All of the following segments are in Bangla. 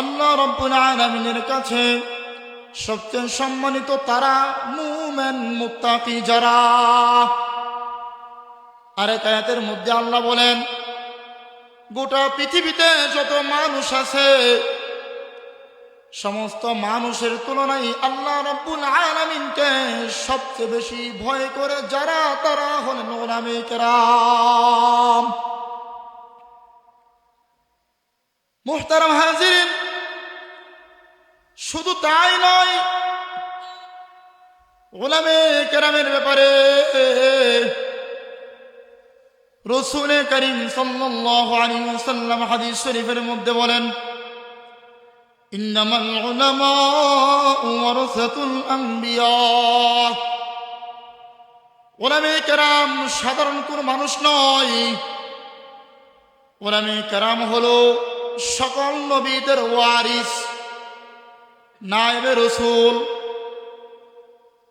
আল্লাহ রব্বুল আলামিনের কাছে সবচেয়ে সম্মানিত তারা মুমেন, মুত্তাকি যারা। আরে কায়াতের মধ্যে আল্লাহ বলেন, গোটা পৃথিবীতে যত মানুষ আছে, সমস্ত মানুষের তুলনায় আল্লাহ রব্বুল আলামিনকে সবচেয়ে বেশি ভয় করে যারা, তারা হলেন ওলামে কেরাম। মুহতারাম হাজির শুধু তাই নয়, ওলামে কেরামের ব্যাপারে রসুলে করিম ওয়াসাল্লাম হাদিস শরীফের মধ্যে বলেন ওলামে কেরাম সাধারণ কোন মানুষ নয়। ওলামে কেরাম হলো সকল নবীদের ওয়ারিস, নায়েবে রসুল,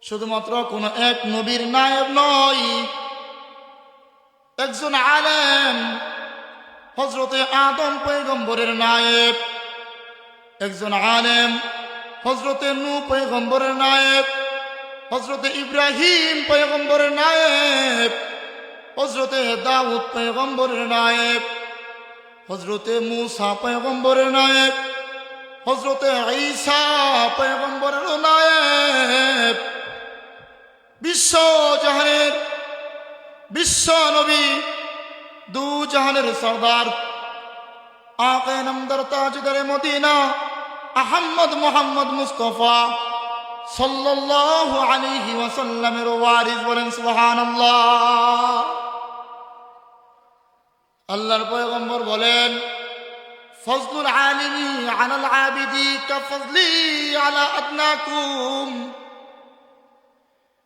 শুধুমাত্র কোন এক নবীর নায়েব নয়, একজন আলেম হজরতে আদম পৈগম্বরের নায়েব, একজন আলেম হজরতে নু পৈগম্বরের নায়েব হজরতে ইব্রাহিম পৈগম্বরের নায়েব হজরতে দাউদ পৈগম্বরের নায়েব হজরতে মুসা পয়গম্বরের নায়েব হজরতে ঈসা পয়গম্বরের নায়েব। বিশ্ব জাহানের, বিশ্ব নবী, দু জাহানের সর্দার, আকে নমদর তাজদারে মদিনা, আহম্মদ মোহাম্মদ মুস্তফা সাল্লাল্লাহু আলাইহি ওয়াসাল্লামের ওয়ারিস বলেন, সুবহানাল্লাহ। আল্লাহর পয়গম্বর বলেন, ফজলুল আলিমি আনাল আবিদি কাফজলি আলা আদনাকুম।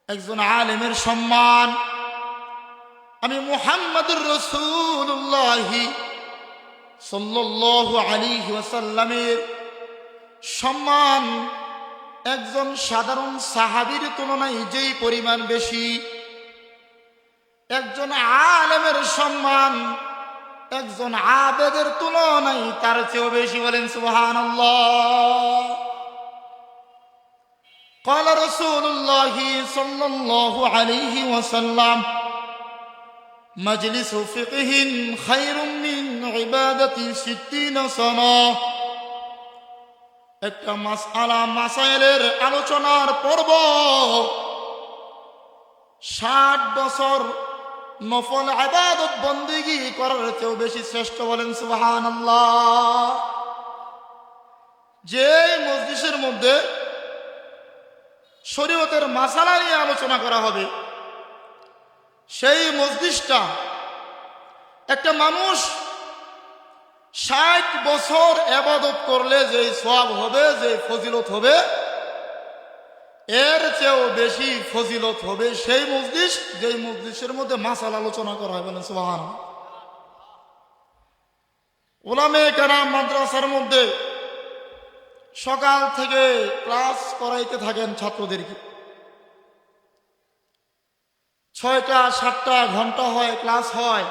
একজন আলেমের সম্মান, আমি মুহাম্মদুর রসুল্লাহ সাল্লাল্লাহু আলাইহি ওয়াসাল্লামের সম্মান একজন সাধারণ সাহাবীর তুলনায় যেই পরিমাণ বেশি, একজন আলেমের সম্মান একজন আবেদের তুলনায় তার চেয়েও বেশি বলেন সুবহান قال رسول الله صلى الله عليه وسلم مجلس فقه خير من عبادة ستين سنة একটা মাসআলা মাসাইলের আলোচনার পর্ব ষাট বছর নফল আবাদত বন্দিগি করার চেয়েও বেশি শ্রেষ্ঠ বলেন সুবাহান যে মসজিদের মধ্যে শরীয়তের মাসালা নিয়ে আলোচনা করা হবে, সেই মসজিদটা একটা মানুষ ষাট বছর আবাদত করলে যে সব হবে যে ফজিলত হবে এর চেয়েও বেশি ফজিলত হবে সেই মসজিদ যেই মসজিদের মধ্যে মাসাল আলোচনা করা বলেন সুবাহান ওলামে কেরাম মাদ্রাসার মধ্যে সকাল থেকে ক্লাস করাইতে থাকেন ছাত্রদেরকে। ছয়টা, সাতটা ঘণ্টা হয়, ক্লাস হয়।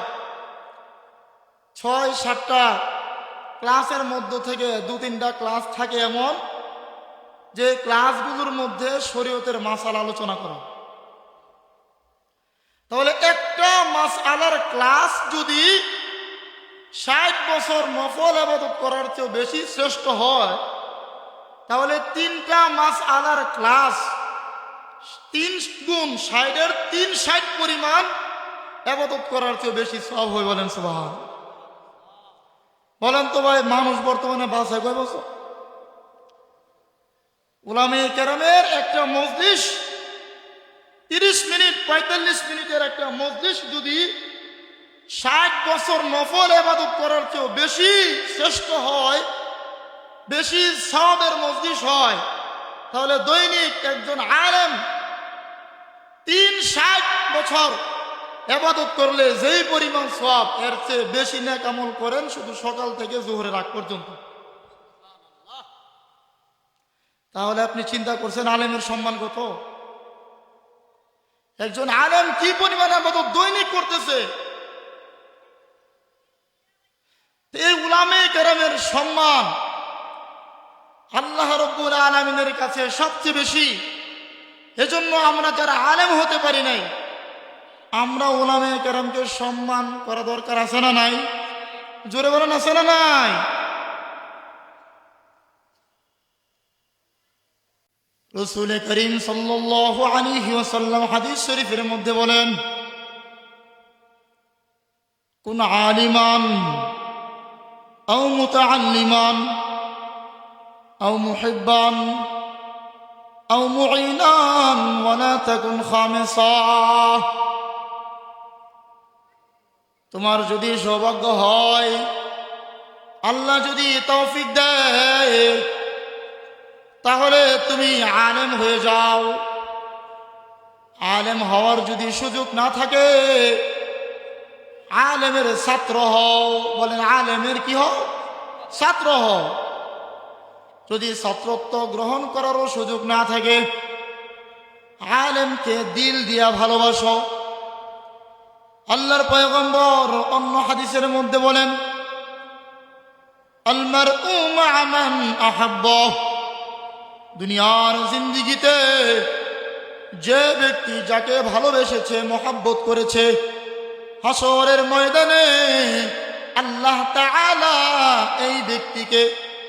ছয়, সাতটা ক্লাসের মধ্য থেকে দু তিনটা ক্লাস থাকে এমন যে ক্লাসগুলোর মধ্যে শরীয়তের মাসাল আলোচনা করা। তাহলে একটা মাস আলার ক্লাস যদি ষাট বছর নফল আবাদত করার চেয়েও বেশি শ্রেষ্ঠ হয়, তাহলে তিনটা মাস আলার ক্লাস তিন গুণ ষাটের তিন ষাট পরিমাণ আবাদত করার চেয়েও বেশি সব হয় বলেন সুবাহ বলেন তো ভাই, মানুষ বর্তমানে বাসায় কয় বছর? উলামে কেরামের একটা মজলিস, তিরিশ মিনিট, পঁয়তাল্লিশ মিনিটের একটা মজলিস যদি ষাট বছর নফল এবাদত করার চেয়েও বেশি শ্রেষ্ঠ হয়, বেশি সবের মজলিস হয়, তাহলে দৈনিক একজন আলেম তিন ষাট বছর এবাদত করলে যেই পরিমাণ সব এর চেয়ে বেশি ন্যাক আমল করেন শুধু সকাল থেকে জোহরের আগ পর্যন্ত। তাহলে আপনি চিন্তা করছেন আলেমের সম্মান কত? একজন আলেম কি পরিমাণ আবাদত দৈনিক করতেছে? এই উলামে কেরামের সম্মান আল্লাহ রব্বুল আলমিনের কাছে সবচেয়ে বেশি। এজন্য আমরা যারা আলেম হতে পারি নাই, আমরা ওলামে কেরামকে সম্মান করা দরকার আছে না নাই? জোরে বলেন, আছে না নাই? রসুল করিম সাল্লাল্লাহু আলাইহি ওয়াসাল্লাম হাদিস শরীফের মধ্যে বলেন, কোন আলিমান আও মুতাআল্লিমান আও মুহিব্বান আও মুঈনান ওয়ালা তাকুন খামিসা। তোমার যদি সৌভাগ্য হয়, আল্লাহ যদি তৌফিক দেয় তাহলে তুমি আলেম হয়ে যাও। আলেম হওয়ার যদি সুযোগ না থাকে, আলেমের ছাত্র হও। বলেন, আলেমের কি হও? ছাত্র হও। যদি ছাত্রত্ব গ্রহণ করারও সুযোগ না থাকে, আলেমকে দিল দিয়া ভালোবাসো। আল্লাহর পয়গম্বর অন্য হাদিসের মধ্যে বলেন আলমার উমান আহাব্ব দুনিয়ার জিন্দিগিতে যে ব্যক্তি যাকে ভালোবেসেছে, মহাব্বত করেছে, হাসরের ময়দানে আল্লাহ এই ব্যক্তিকে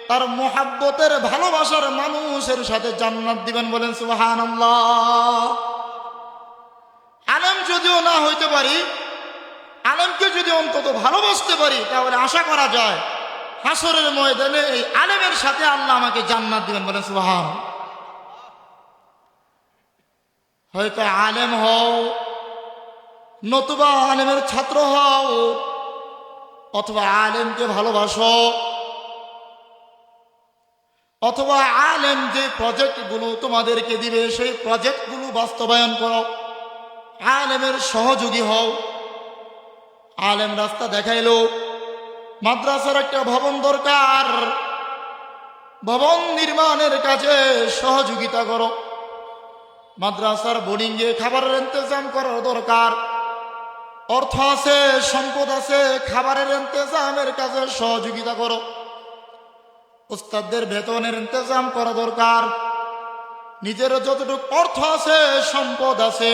তার মোহাব্বতের ভালোবাসার মানুষের সাথে জান্নাত দিবেন বলেন সুবাহান আলেম যদিও না হইতে পারি, আলেমকে যদি অন্তত ভালোবাসতে পারি, তাহলে আশা করা যায় হাসরের ময়দানে এই আলেমের সাথে আল্লাহ আমাকে জান্নাত দিবেন বলেন, সুবাহান। হয়তো আলেম হও, নতুবা আলেমের ছাত্র হও, অথবা আলেমকে ভালোবাসো, অথবা আলেম যে প্রজেক্টগুলো তোমাদেরকে দিবে, সেই প্রজেক্টগুলো বাস্তবায়ন করো। আলেমের সহযোগী হও। আলেম রাস্তা দেখাইলো। মাদ্রাসার একটা ভবন দরকার। ভবন নির্মাণের কাজে সহযোগিতা করো। মাদ্রাসার বোর্ডিংয়ে খাবারের ইন্তজাম করার দরকার। অর্থ আছে, সম্পদ আছে, খাবারের ইন্তজামের কাজে সহযোগিতা করো। উস্তাদদের বেতনের ইন্তজাম করা দরকার। নিজের যতটুকু অর্থ আছে, সম্পদ আছে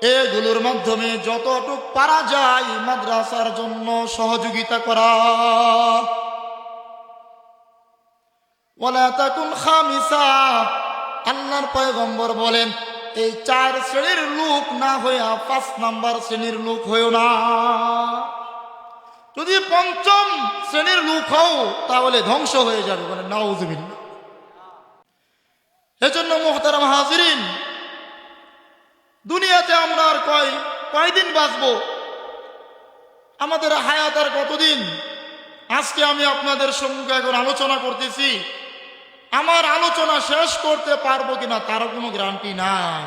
এগুলোর মাধ্যমে যতটুক পারা যায় মাদ্রাসার জন্য সহযোগিতা করা। বলেন, এই চার শ্রেণির লোক না হইয়া পাঁচ নাম্বার শ্রেণির লোক হইও না। যদি পঞ্চম শ্রেণির লোক হও, তাহলে ধ্বংস হয়ে যাবে মানে নাউজুবিল্লাহ। এজন্য মোহতারাম হাজিরিন দুনিয়াতে আমরা আর কয়, কয়দিন বাঁচব? আমাদের হায়াত আর কতদিন? আজকে আমি আপনাদের সম্মুখে এখন আলোচনা করতেছি। আমার আলোচনা শেষ করতে পারব কিনা তারও কোনো গ্যারান্টি নাই।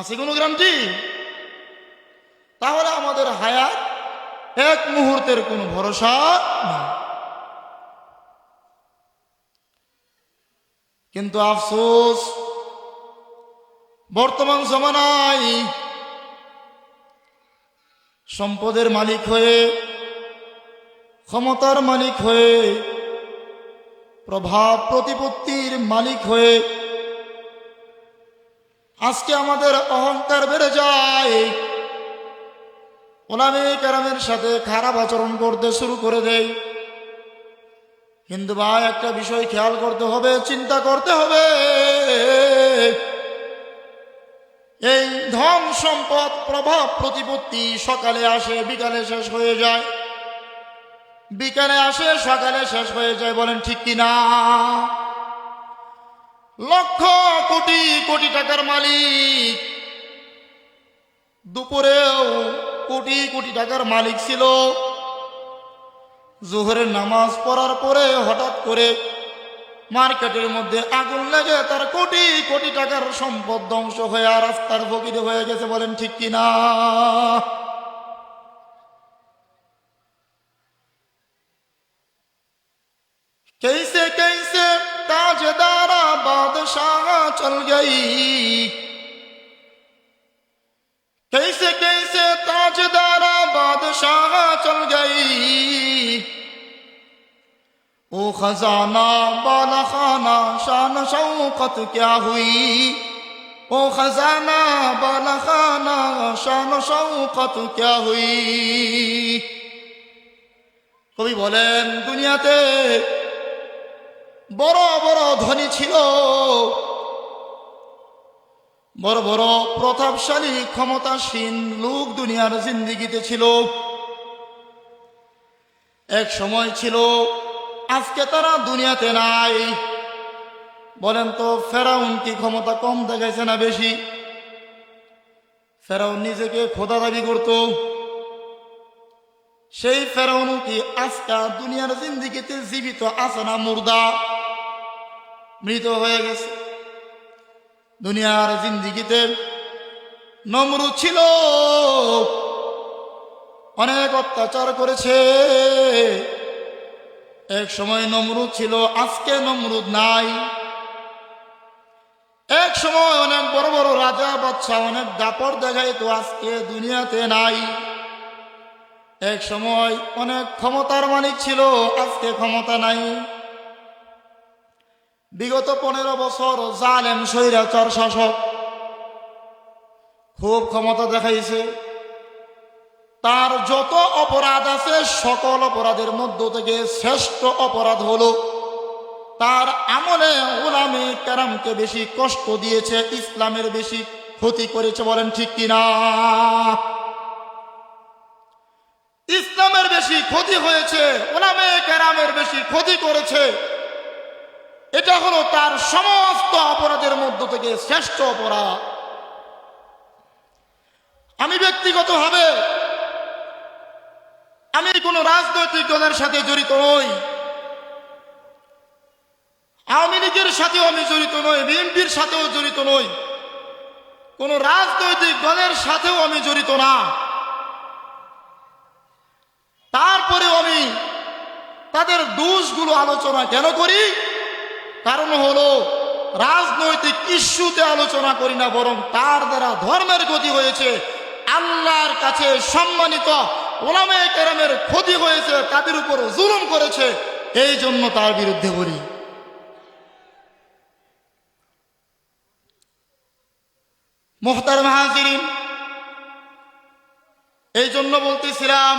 আছে কোনো গ্যারান্টি? তাহলে আমাদের হায়াত এক মুহূর্তের কোনো ভরসা না কিন্তু আফসোস বর্তমান জমানায় সম্পদের মালিক হয়ে, ক্ষমতার মালিক হয়ে, প্রভাব প্রতিপত্তির মালিক হয়ে আজকে আমাদের অহংকার বেড়ে যায়। ওলামে কারামের সাথে খারাপ আচরণ করতে শুরু করে দেয়। হিন্দু ভাই, একটা বিষয় খেয়াল করতে হবে, চিন্তা করতে হবে। এই ধন সম্পদ প্রভাব প্রতিপত্তি সকালে আসে, বিকালে শেষ হয়ে যায়। বিকালে আসে, সকালে শেষ হয়ে যায়, বলেন ঠিক কিনা লক্ষ কোটি কোটি টাকার মালিক। দুপুরেও কোটি কোটি টাকার মালিক ছিল। জোহরের নামাজ পড়ার পরে হঠাৎ করে মার্কেটের মধ্যে আগুন লেগে তার কোটি কোটি টাকার সম্পদ ধ্বংস হয়ে আর রাস্তার ফকির হয়ে গেছে বলেন ঠিক কিনা कैसे कैसे ताजदारा बादशाह चल गई कैसे कैसे ताजदारा बादशाह चल गई ও খজানা, বালাখানা, শান শৌকত ক্যা হুই? ও খজানা, বালাখানা, শান শৌকত ক্যা হুই? কবি বলেন, দুনিয়াতে বড় বড় ধনী ছিল। বড় বড় প্রতাপশালী, ক্ষমতাসীন লোক দুনিয়ার জিন্দিগিতে ছিল। এক সময় ছিল আজকে তারা দুনিয়াতে নাই। বলেন তো, ফেরাউন কি ক্ষমতা কম দেখাইছে না বেশি? ফেরাউন নিজেকে খোদা দাবি করত। সেই ফেরাউন কি আজকা দুনিয়ার জিন্দিগিতে জীবিত আছে না মুর্দা? মৃত হয়ে গেছে। দুনিয়ার জিন্দিগিতে নমরু ছিল। অনেক অত্যাচার করেছে। এক সময় নমরুদ ছিল, আজকে নমরুদ নাই। এক সময় অনেক বড় বড় রাজা বাচ্চা অনেক দাপর দেখায় তো আজকে দুনিয়াতে নাই। এক সময় অনেক ক্ষমতার মালিক ছিল, আজকে ক্ষমতা নাই। বিগত পনেরো বছর জালেম, স্বৈরাচার শাসক। খুব ক্ষমতা দেখাইছে। তার যত অপরাধ আছে, সকল অপরাধের মধ্য থেকে শ্রেষ্ঠ অপরাধ হলো, তার আমলে ওলামে কারামকে বেশি কষ্ট দিয়েছে, ইসলামের বেশি ক্ষতি করেছে বলেন ঠিক কিনা? ইসলামের বেশি ক্ষতি হয়েছে ওলামে কারামের বেশি ক্ষতি করেছে। এটা হলো তার সমস্ত অপরাধের মধ্য থেকে শ্রেষ্ঠ অপরাধ। আমি ব্যক্তিগতভাবে আমি কোনো রাজনৈতিক দলের সাথে জড়িত নই। আওয়ামী লীগের সাথেও আমি জড়িত নই, বিএনপির সাথেও জড়িত নই। কোন রাজনৈতিক দলের সাথেও আমি জড়িত না। তারপরেও আমি তাদের দোষগুলো আলোচনা কেন করি? কারণ হলো, রাজনৈতিক ইস্যুতে আলোচনা করি না, বরং তার দ্বারা ধর্মের গতি হয়েছে, আল্লাহর কাছে সম্মানিত ওলামে কেরামের ক্ষতি হয়েছে, তাদের উপর জুলুম করেছে, এই জন্য তার বিরুদ্ধে বলি। মোহতার মাহাজিরিন এই জন্য বলতেছিলাম,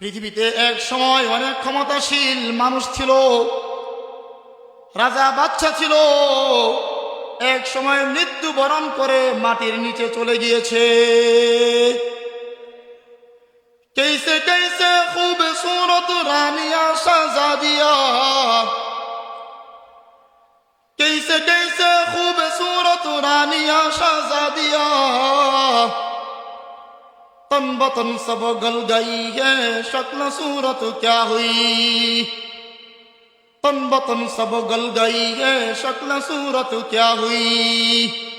পৃথিবীতে এক সময় অনেক ক্ষমতাশীল মানুষ ছিল, রাজা বাচ্চা ছিল, এক সময় মৃত্যু বরণ করে মাটির নিচে চলে গিয়েছে। کیسے کیسے خوبصورت رانیاں شہزادیا کیسے کیسے خوبصورت رانیاں شہزادیا تن بتن سب گل گئی ہے، شکل صورت کیا ہوئی؟ تن بتن سب گل گئی ہے، شکل صورت کیا ہوئی؟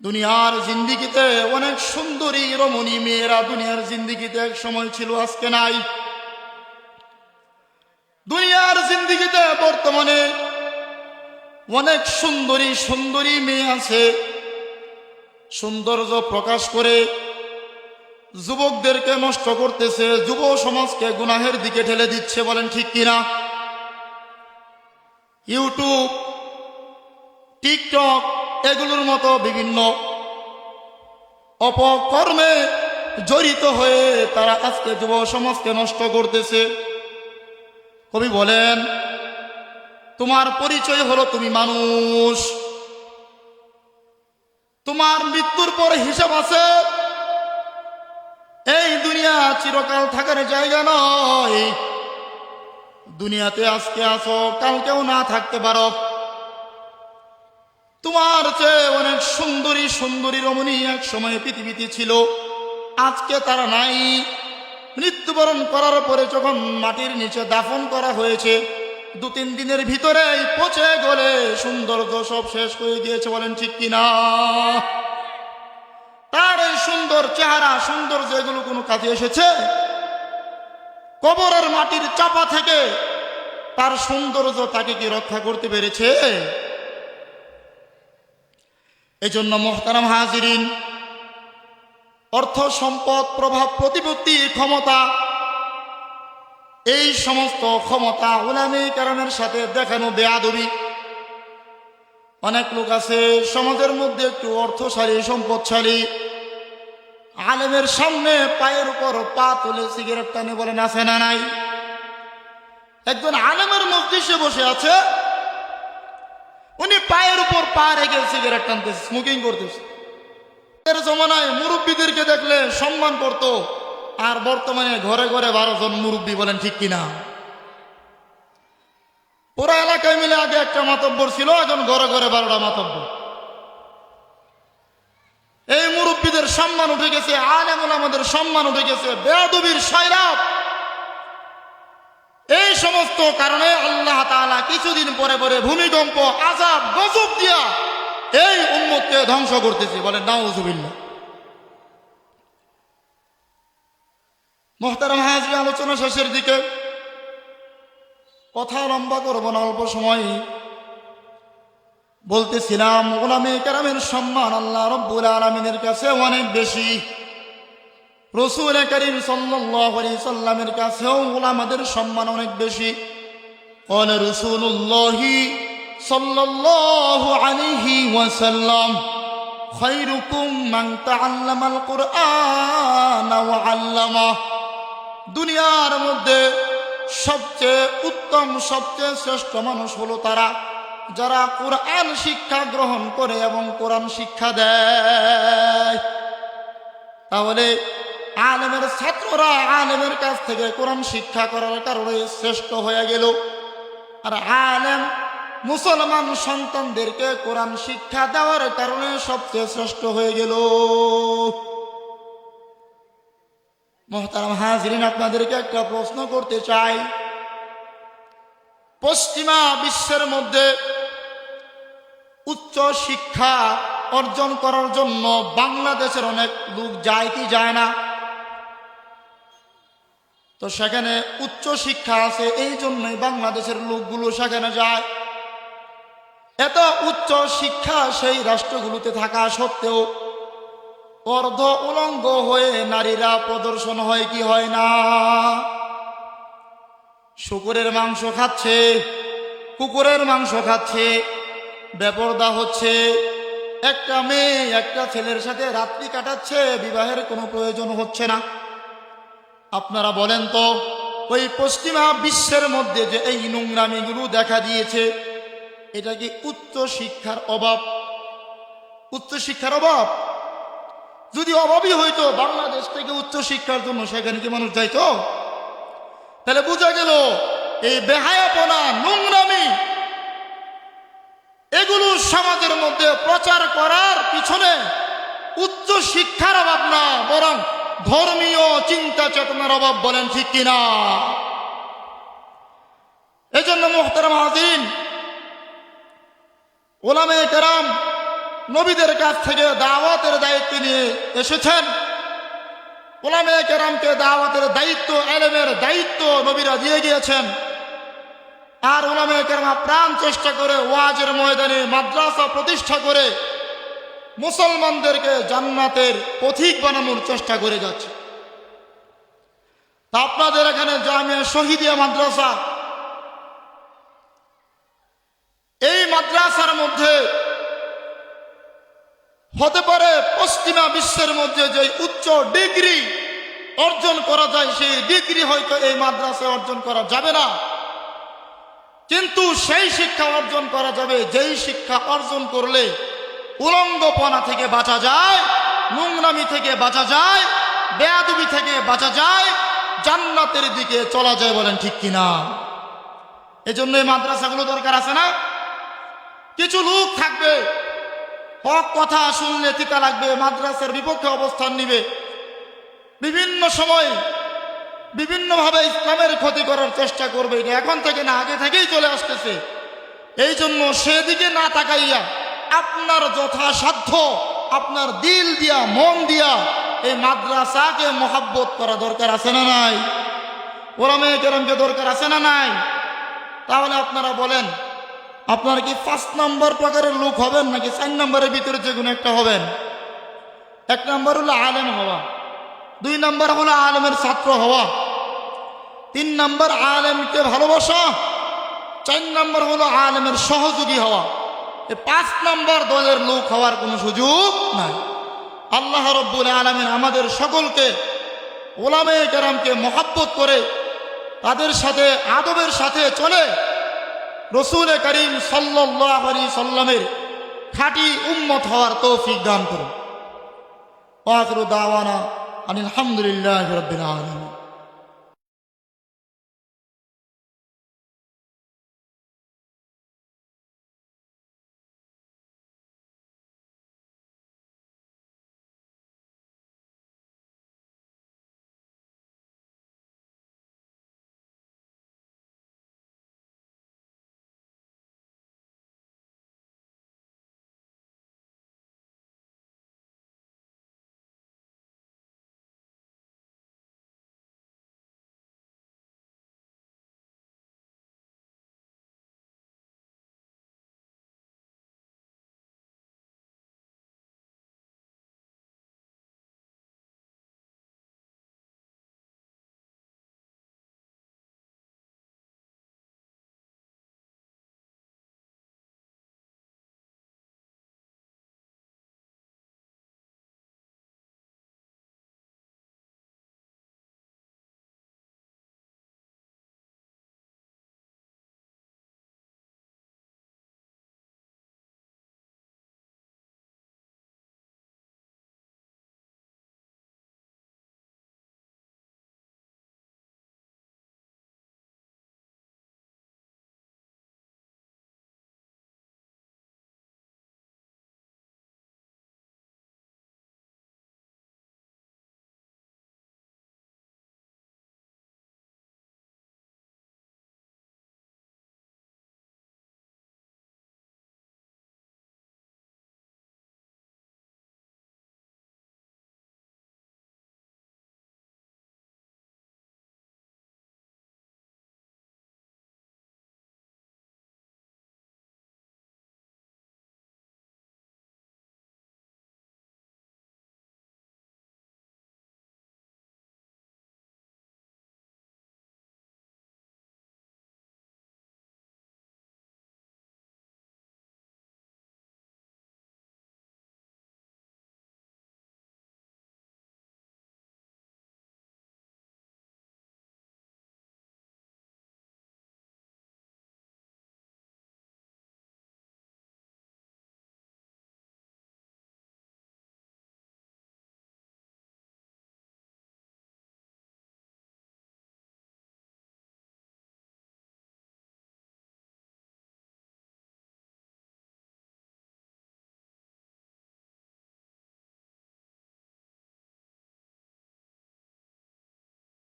দুনিয়ার জিন্দিগিতে অনেক সুন্দরী রমণী মেয়েরা দুনিয়ার জিন্দিগিতে এক সময় ছিল, আজকে নাই। দুনিয়ার জিন্দিগিতে বর্তমানে অনেক সুন্দরী সুন্দরী মেয়ে আছে। সৌন্দর্য প্রকাশ করে যুবকদেরকে নষ্ট করতেছে, যুব সমাজকে গুনাহের দিকে ঠেলে দিচ্ছে বলেন ঠিক কিনা? ইউটিউব, টিকটক এগুলোর মতো বিভিন্ন অপকর্মে জড়িত হয়ে তারা আজকে যুব সমাজকে নষ্ট করতেছে। কবি বলেন, তোমার পরিচয় হলো তুমি মানুষ। তোমার মৃত্যুর পর হিসাব আছে। এই দুনিয়া চিরকাল থাকার জায়গা নয়। দুনিয়াতে আজকে আসো কালকেও না থাকতে পারো। তোমার চেয়ে অনেক সুন্দরী সুন্দরী রমণী এক সময় পৃথিবীতে ছিল। আজকে তারা নাই। মৃত্যুবরণ করার পরে যখন মাটির নিচে দাফন করা হয়েছে, দু তিন দিনের ভিতরেই পচে গলে সৌন্দর্য সব শেষ হয়ে গিয়েছে বলেন ঠিক কিনা তার এই সুন্দর চেহারা, সৌন্দর্য এগুলো কোনো কাজে এসেছে? কবরের মাটির চাপা থেকে তার সৌন্দর্য তাকে কি রক্ষা করতে পেরেছে? এই জন্য মোহতারাম হাজিরিন, অর্থ সম্পদ প্রভাব প্রতিপত্তি ক্ষমতা, এই সমস্ত ক্ষমতা ওলামী কারণের সাথে দেখানো বেয়াদবি। অনেক লোক আছে সমাজের মধ্যে একটু অর্থশালী, সম্পদশালী, আলেমের সামনে পায়ের উপর পা তুলে সিগারেট টানে বলেন, আছে না নাই? একজন আলেমের মজলিসে বসে আছে উনি পায়ের উপর পা রেখে সিগারেট টানতেছে স্মোকিং করতেছে। এর জমানায় মুরব্বীদেরকে দেখলে সম্মান করত, আর বর্তমানে ঘরে ঘরে বারো জন মুরব্বী বলেন, ঠিক কিনা? পুরো এলাকায় মিলে আগে একটা মাতব্বর ছিল, এখন ঘরে ঘরে বারোটা মাতব্বর। এই মুরব্বীদের সম্মান উঠে গেছে, আলেমুল আমাদের সম্মান উঠে গেছে, বেয়াদবির সাইরাপ এই সমস্ত কারণে আল্লাহ তাআলা কিছুদিন পরে পরে ভূমিকম্প, আজাব, গজব দিয়া এই উম্মতকে ধ্বংস করতেছে। বলে নাউজুবিল্লাহ। মোহতারাম হাজরি, আলোচনা শেষের দিকে কথা লম্বা করব না, অল্প সময়। বলতেছিলাম গোলামে কেরামের সম্মান আল্লাহ রব্বুল আলমিনের কাছে অনেক বেশি। রসুল করিম সাল্লাল্লাহু আলাইহি সাল্লামের কাছেও গোলামাদের সম্মান অনেক বেশি قال رسول الله صلى الله عليه وسلم خيركم من تعلم القرآن وعلمه দুনিয়ার মধ্যে সবচেয়ে উত্তম সবচেয়ে শ্রেষ্ঠ মানুষ হলো তারা যারা কোরআন শিক্ষা গ্রহণ করে এবং কোরআন শিক্ষা দেয় তাহলে আলেমের ছাত্ররা আলেমের কাছ থেকে কোরআন শিক্ষা করার কারণে শ্রেষ্ঠ হয়ে গেল। আর আলেম মুসলমান সন্তানদেরকে কোরআন শিক্ষা দেওয়ার কারণে সবচেয়ে শ্রেষ্ঠ হয়ে গেল। মহতারাম হাজরিন, আপনাদেরকে একটা প্রশ্ন করতে চাই। পশ্চিমা বিশ্বের মধ্যে উচ্চ শিক্ষা অর্জন করার জন্য বাংলাদেশের অনেক লোক যায় কি যায় না? তো সেখানে উচ্চ শিক্ষা আছে, এই জন্যই বাংলাদেশের লোকগুলো সেখানে যায়। এত উচ্চ শিক্ষা সেই রাষ্ট্রগুলোতে থাকা সত্ত্বেও অর্ধ উলঙ্গ হয়ে নারীরা প্রদর্শন হয় কি হয় না। শুকুরের মাংস খাচ্ছে, কুকুরের মাংস খাচ্ছে, বেপরদা হচ্ছে। একটা মেয়ে একটা ছেলের সাথে রাত্রি কাটাচ্ছে, বিবাহের কোনো প্রয়োজন হচ্ছে না। আপনারা বলেন তো, ওই পশ্চিমা বিশ্বের মধ্যে যে এই নোংরামিগুলো দেখা দিয়েছে, এটা কি উচ্চ শিক্ষার অভাব? উচ্চ শিক্ষার অভাব? যদি অভাবই হইতো, বাংলাদেশ থেকে উচ্চ শিক্ষার জন্য সেখানে কি মানুষ যাইতো? তাহলে বোঝা গেল, এই বেহায়াপনা, নোংরামি, এগুলো সমাজের মধ্যে প্রচার করার পিছনে উচ্চ শিক্ষার অভাব না, বরং ধর্মীয় চিন্তা চেতনার অভাব বলেন ঠিক কিনা? এই জন্য মোহতারাম হাজিন ওলামে কেরাম নবীদের কাছ থেকে দাওয়াতের দায়িত্ব নিয়ে এসেছেন। ওলামে কেরামকে দাওয়াতের দায়িত্ব, এলেমের দায়িত্ব নবীরা দিয়ে গিয়েছেন। আর ওলামে কেরামা প্রাণ চেষ্টা করে ওয়াজের ময়দানে মাদ্রাসা প্রতিষ্ঠা করে মুসলমানদেরকে জান্নাতের পথিক বানানোর চেষ্টা করে যাচ্ছে। আপনাদের এখানে জামিয়া শহীদিয়া মাদ্রাসা, এই মাদ্রাসার মধ্যে হতে পারে পশ্চিমা বিশ্বের মধ্যে যে উচ্চ ডিগ্রি অর্জন করা যায়, সেই ডিগ্রি হয়তো এই মাদ্রাসায় অর্জন করা যাবে না। কিন্তু সেই শিক্ষা অর্জন করা যাবে, যেই শিক্ষা অর্জন করলে উলঙ্গপনা থেকে বাঁচা যায়, নোংরামি থেকে বাঁচা যায়, বেয়াদবি থেকে বাঁচা যায়, জান্নাতের দিকে চলা যায় বলেন ঠিক কিনা? এজন্য এই মাদ্রাসাগুলো দরকার আছে না? কিছু লোক থাকবে, হক কথা শুনলে তিতা লাগবে, মাদ্রাসার বিপক্ষে অবস্থান নিবে। বিভিন্ন সময় বিভিন্নভাবে ইসলামের ক্ষতি করার চেষ্টা করবে, এটা এখন থেকে না, আগে থেকেই চলে আসতেছে। এই জন্য সেদিকে না তাকাইয়া আপনার যথাসাধ্য, আপনার দিল দিয়া, মন দিয়া এই মাদ্রাসাকে মহাব্বত করা দরকার আছে না নাই? ওরামে কেরমকে দরকার আছে না নাই? তাহলে আপনারা বলেন, আপনারা কি পাঁচ নম্বর প্রকারের লোক হবেন নাকি চার নম্বরের ভিতরে যে কোনো একটা হবেন? এক নম্বর হলো আলেম হওয়া, দুই নম্বর হলো আলেমের ছাত্র হওয়া, তিন নম্বর আলেমকে ভালোবাসা, চার নম্বর হলো আলেমের সহযোগী হওয়া। পাঁচ নম্বর দলের লোক হওয়ার কোনো সুযোগ নাই। আল্লাহ রব্বুল আলমিন আমাদের সকলকে, ওলামে কেরামকে মহাব্বত করে তাদের সাথে, আদবের সাথে চলে রসুল করিম সাল্লাহ আলী সাল্লামের খাঁটি উম্মত হওয়ার তৌফিক দান করুন। দাওয়ানা আনিল হামদুলিল্লাহ রবিল আলমিন।